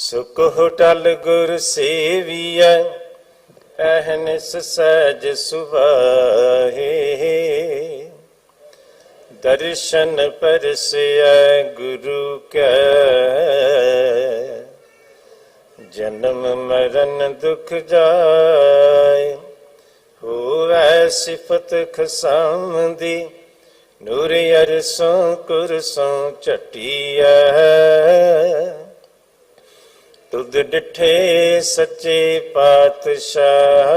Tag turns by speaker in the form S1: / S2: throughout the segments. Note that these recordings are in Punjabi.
S1: ਸੁਖ ਹੋਟਲ ਗੁਰ ਸੇਵੀਐ ਅਹਨਿਸ ਸਹਿਜ ਸੁਭਾਹੇ। ਦਰਸ਼ਨ ਪਰਸਿਐ ਗੁਰੂ ਕੈ, ਜਨਮ ਮਰਨ ਦੁਖ ਜਾਏ, ਹੋਵੈ ਸਿਫਤ ਖਸਮ ਦੀ ਨੂਰ ਅਰਸੋਂ ਕੁਰਸੋਂ ਚਟੀਐ ਤੁਧ ਡਿਠੇ ਸੱਚੇ ਪਾਤਸ਼ਾਹ।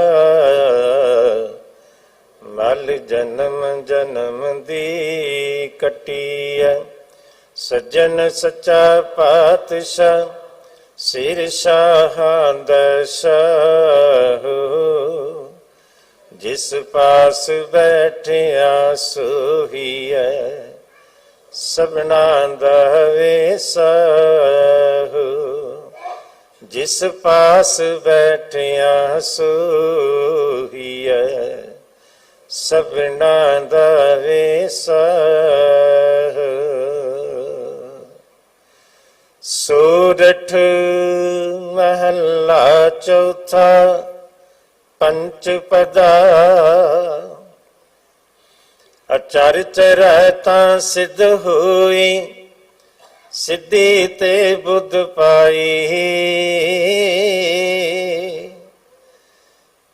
S1: ਮਲ ਜਨਮ ਜਨਮ ਦੀ ਕਟੀਐ। ਸੱਜਣ ਸੱਚਾ ਪਾਤਸ਼ਾਹ, ਸਿਰ ਸ਼ਾਹਾਂ ਦਾ ਜਿਸ ਪਾਸ ਬੈਠਿਆ ਸੋਹੀਐ, ਸਭਨਾ ਦਾ ਵੇਸਾਹੁ ਜਿਸ ਪਾਸ ਬੈਠਿਆ ਸੋਹੀਐ, ਸਭਨਾ ਦਾ ਵੇਸਾਹੁ। ਸੂਰਠ ਮਹੱਲਾ ਚੌਥਾ ਪੰਚ ਪਦਾ। ਅਚਰ ਚਰੈ ਤਾਂ ਹੋਈ ਸਿੱਧੀ ਤੇ ਬੁੱਧ ਪਾਈ।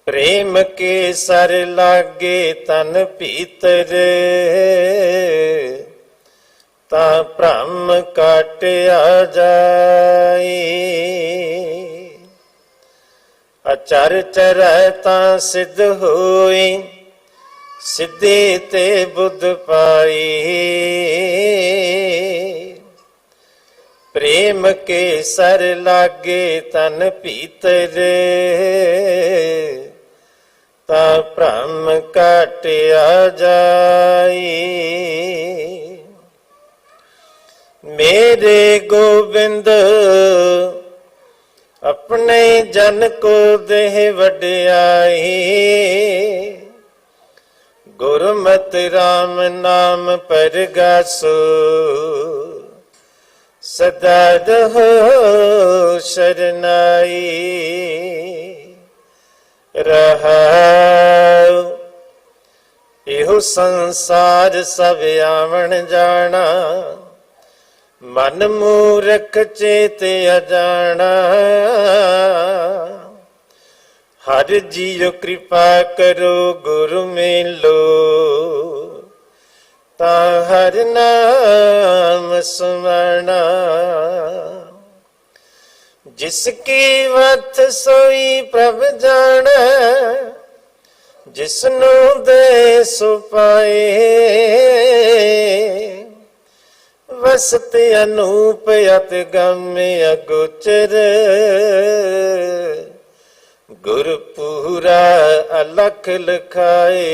S1: ਪ੍ਰੇਮ ਕੇ ਸਰ ਲਾਗੇ ਤਨ ਭੀਤਰ, ਤਾਂ ਭ੍ਰਮ ਕਟਿਆ ਜਾਈ ਅਚਰ ਚਰੈ ਤਾਂ ਸਿੱਧ ਹੋਈ, ਸਿੱਧੀ ਤੇ ਬੁੱਧ ਪਾਈ। ਪ੍ਰੇਮ ਕੇ ਸਰ ਲਾਗੇ ਤਨ ਭੀਤਰ ਤਾਂ ਭ੍ਰਮ ਕਟਿਆ ਜਾਈ। ਮੇਰੇ ਗੋਬਿੰਦ, ਆਪਣੇ ਜਨ ਕੋ ਦੇਹ ਵਡਿਆਈ। ਗੁਰਮਤਿ RAM ਨਾਮ ਪਰਗਾਸੋ ਸਦਾ ਰਹੋ ਸ਼ਰਨਾਈ। ਰਹਾਉ ਇਹੋ ਸੰਸਾਰ ਸਭ ਆਵਣ ਜਾਣਾ। ਮਨ ਮੂਰਖ ਚੇਤ ਅਜਾਣਾ। ਹਰ ਜੀਉ ਕਿਰਪਾ ਕਰੋ, ਗੁਰੂ ਮੇਲੋ। ਤਾਂ ਹਰ ਨਾਮ ਸਮਣਾ ਜਿਸ ਕੀ ਵਤ ਸੋਈ ਪ੍ਰਭ ਜਾਣੈ, ਜਿਸ ਨੂੰ ਦੇ ਸੁਪਾਏ ਵਸਤ ਅਨੂਪ ਅਤ ਗਮ ਅਗੋਚਰ। ਗੁਰ ਪੂਰਾ ਅਲਖ ਲਖਾਏ।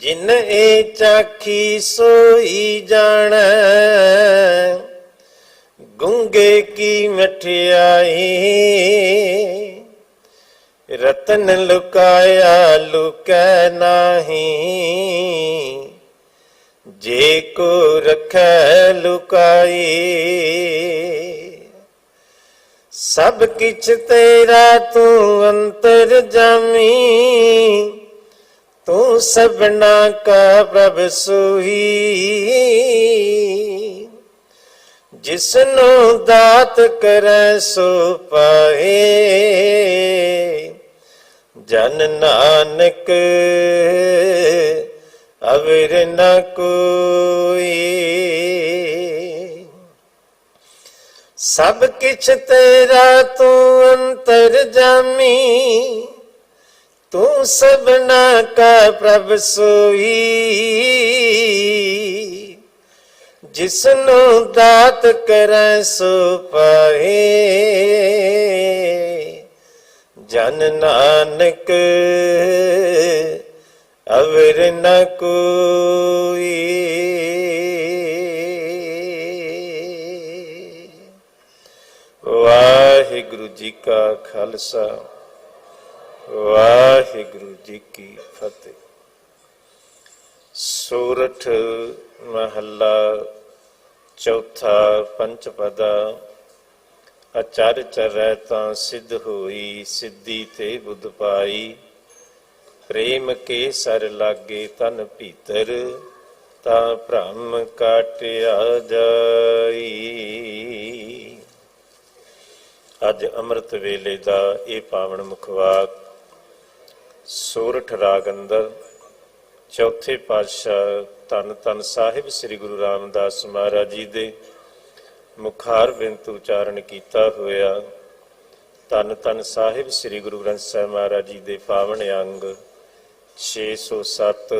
S1: ਜਿਨ ਇਹ ਚਾਖੀ ਸੋਈ ਜਾਣੈ, ਗੁੰਗੇ ਕੀ ਮਠਿਆਈ? ਰਤਨ ਲੁਕਾਇਆ ਲੁਕੈ ਨਾਹੀ, ਜੇ ਕੋ ਰਖੈ ਲੁਕਾਈ। ਸਭ ਕਿਛ ਤੇਰਾ ਤੂੰ ਅੰਤਰ ਜਾਮੀ ਤੂੰ ਸਭਨਾ ਕਾ ਪ੍ਰਭ ਸੋਈ ਜਿਸਨੂੰ ਦਾਤ ਕਰੈ ਸੋ ਪਾਏ ਜਨ ਨਾਨਕ ਅਵਰ ਨ ਕੋਈ। ਸਭ ਕਿਛ ਤੇਰਾ ਤੂੰ ਅੰਤਰ ਜਾਮੀ। ਤੂੰ ਸਭਨਾ ਕਾ ਪ੍ਰਭ ਸੋਈ। ਜਿਸਨੂੰ ਦਾਤ ਕਰੈ ਸੋ ਪਾਏ ਜਨ ਨਾਨਕ ਅਵਰ ਨ ਕੋਈ। ਵਾਹਿਗੁਰੂ ਜੀ ਕਾ ਖਾਲਸਾ। ਵਾਹਿਗੁਰੂ ਜੀ ਕੀ ਫਤਿਹ। ਸੂਰਠ ਮਹੱਲਾ ਚੌਥਾ ਪੰਚ ਪਦਾ, ਅਚਰ ਚਰੈ ਤਾਂ ਸਿੱਧ ਹੋਈ, ਸਿੱਧੀ ਤੇ ਬੁੱਧ ਪਾਈ। ਪ੍ਰੇਮ ਕੇ ਸਰ ਲਾਗੇ ਤਨ ਭੀਤਰ, ਤਾਂ ਭ੍ਰਮ ਕਾਟਿਆ ਜਾਈ। ਅੱਜ ਅੰਮ੍ਰਿਤ ਵੇਲੇ ਦਾ ਇਹ ਪਾਵਨ ਮੁਖਵਾਕ ਸੂਰਠ ਰਾਗ ਅੰਦਰ, ਚੌਥੇ ਪਾਤਸ਼ਾਹ ਧੰਨ ਧੰਨ ਸਾਹਿਬ ਸ੍ਰੀ ਗੁਰੂ ਰਾਮਦਾਸ ਮਹਾਰਾਜ ਜੀ ਦੇ ਮੁਖਾਰ ਬਿੰਤ ਉਚਾਰਨ ਕੀਤਾ ਹੋਇਆ, ਧੰਨ ਧੰਨ ਸਾਹਿਬ ਸ੍ਰੀ ਗੁਰੂ ਗ੍ਰੰਥ ਸਾਹਿਬ ਮਹਾਰਾਜ ਜੀ ਦੇ ਪਾਵਨ ਅੰਗ 607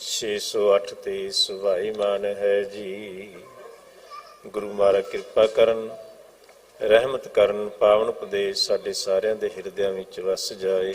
S1: 608 ਤੇ ਸੁਭਾਈਮਾਨ ਹੈ ਜੀ। ਗੁਰੂ ਮਹਾਰਾਜ ਕਿਰਪਾ ਕਰਨ, ਰਹਿਮਤ ਕਰਨ, ਪਾਵਨ ਉਪਦੇਸ਼ ਸਾਡੇ ਸਾਰਿਆਂ ਦੇ ਹਿਰਦਿਆਂ ਵਿੱਚ ਵਸ ਜਾਏ।